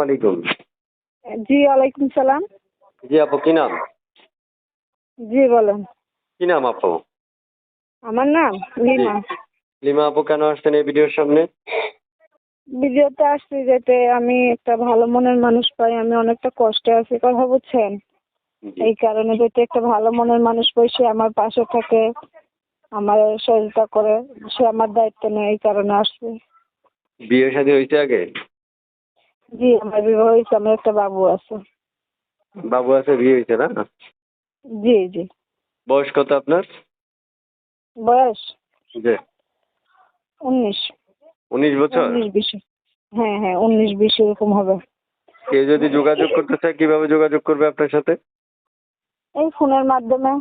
আলাইকুম জি ওয়ালাইকুম সালাম। জি আপু কি নাম? জি বলেন। কি নাম আপু? আমার নাম লিমা। লিমা আপু কেন আসছেন এই ভিডিওর সামনে? ভিডিওতে আসছি যেতে আমি একটা ভালো মনের মানুষ পাই আমি অনেকটা কষ্টে আছি কথা বুঝছেন? এই কারণে যদি একটা ভালো মনের মানুষ পাই সে আমার পাশে থাকে আমার সহযোগিতা করে সে আমার দায়িত্ব নেয় এই কারণে আসছে। বিয়ে শাদী হয়েছে আগে? জি আমার বিবাহ হয়েছে আমার একটা বাবু আছে। বাবু আছে বিয়ে হয়েছে না? জি জি। বয়স কত আপনার? বয়স? যে উনিশ। উনিশ বছর? উনিশ বিশ। হ্যাঁ হ্যাঁ উনিশ বিশ এরকম হবে। কেউ যদি যোগাযোগ করতে চায় কীভাবে যোগাযোগ করবে আপনার সাথে? এই ফোনের মাধ্যমে।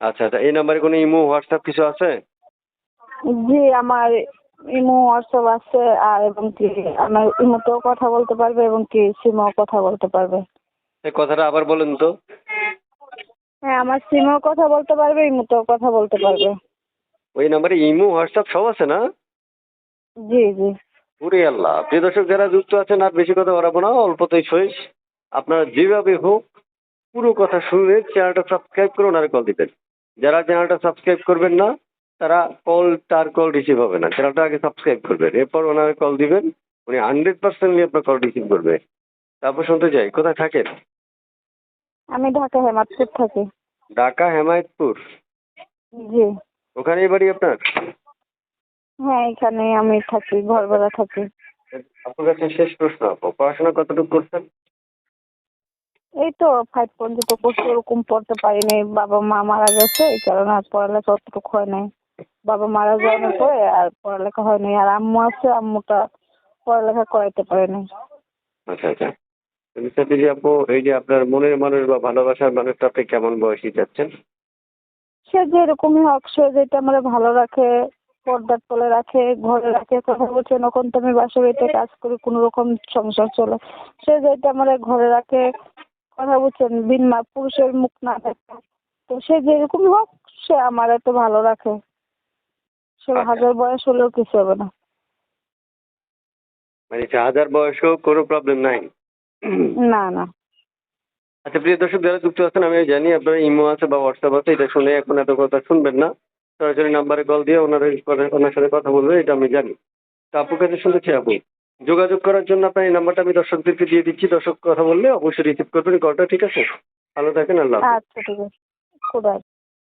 আচ্ছা আচ্ছা এই নাম্বারে কোনো ইমো হোয়াটসঅ্যাপ কিছু আছে? জি আমার ইমো হোয়াটসঅ্যাপ আছে আর এবং কি আমার ইমোতেও কথা বলতে পারবে এবং কি সিমেও কথা বলতে পারবে। এই কথাটা আবার বলেন তো। হ্যাঁ আমার সিমেও কথা বলতে পারবে ইমোতেও কথা বলতে পারবে। ওই নাম্বারে ইমো হোয়াটসঅ্যাপ সব আছে না? জি জি। পুরে আল্লাহ প্রিয় দর্শক যারা যুক্ত আছেন আর বেশি কথা বাড়াবো না অল্পতেই শেষ। আপনারা যেভাবে হোক পুরো কথা শুনে চ্যানেলটা সাবস্ক্রাইব করুন আর কল দিবেন। যারা চ্যানেলটা সাবস্ক্রাইব করবেন না তারা কল তার কল রিসিভ হবে না। চ্যানেলটা আগে সাবস্ক্রাইব করবেন এরপর ওনারে কল দিবেন উনি হান্ড্রেড পার্সেন্টলি আপনার কল রিসিভ করবে। তারপর শুনতে চাই কোথায় থাকেন? আমি ঢাকা হেমাদপুর থাকি। ঢাকা হেমায়তপুর? জি। ওখানেই বাড়ি আপনার? হ্যাঁ এখানে আমি থাকি ঘর ভাড়া থাকি। আপনার কাছে শেষ প্রশ্ন আপু। পড়াশোনা কতটুকু করছেন? এই তো ফাইভ পর্যন্ত করছি ওরকম পড়তে পারিনি। বাবা মা মারা গেছে এই কারণে আর পড়ালেখা অতটুকু হয় নাই। বাবা মারা যাওয়ার পরে আর পড়ালেখা হয় নাই আর আম্মু আছে আম্মুটা পড়ালেখা করাইতে পারে নাই আচ্ছা। আচ্ছা যে আপু এই যে আপনার মনের মানুষ বা ভালোবাসার মানুষটা আপনি কেমন বয়সী যাচ্ছেন? সে যেরকমই হোক সে যেটা আমার ভালো রাখে পর্দার তলে রাখে ঘরে রাখে কথা বলছেন এখন তো আমি বাসা বাড়িতে কাজ করি কোনো রকম সংসার চলে। সে যেটা আমার ঘরে রাখে কথা বলছেন বিন মা পুরুষের মুখ না থাকে তো সে যেরকমই হোক সে আমার এত ভালো রাখে। সে আচ্ছা। হাজার বয়স হলেও কিছু হবে না। মানে হাজার বয়স হোক কোনো প্রবলেম নাই? না না। আচ্ছা প্রিয় দর্শক যারা যুক্ত আছেন আমি জানি আপনার ইমো আছে বা হোয়াটসঅ্যাপ আছে এটা শুনে এখন এত কথা শুনবেন না। সরাসরি নাম্বারে কল দিয়ে ওনার ওনার সাথে কথা বলবে এটা আমি জানি। তো আপুর কাছে শুনেছি আপু যোগাযোগ করার জন্য আপনার এই নাম্বারটা আমি দর্শকদেরকে দিয়ে দিচ্ছি দর্শক কথা বললে অবশ্যই রিসিভ করবেন। কলটা ঠিক আছে? ভালো থাকেন আল্লাহ আচ্ছা ঠিক আছে। খুদা হাফেজ।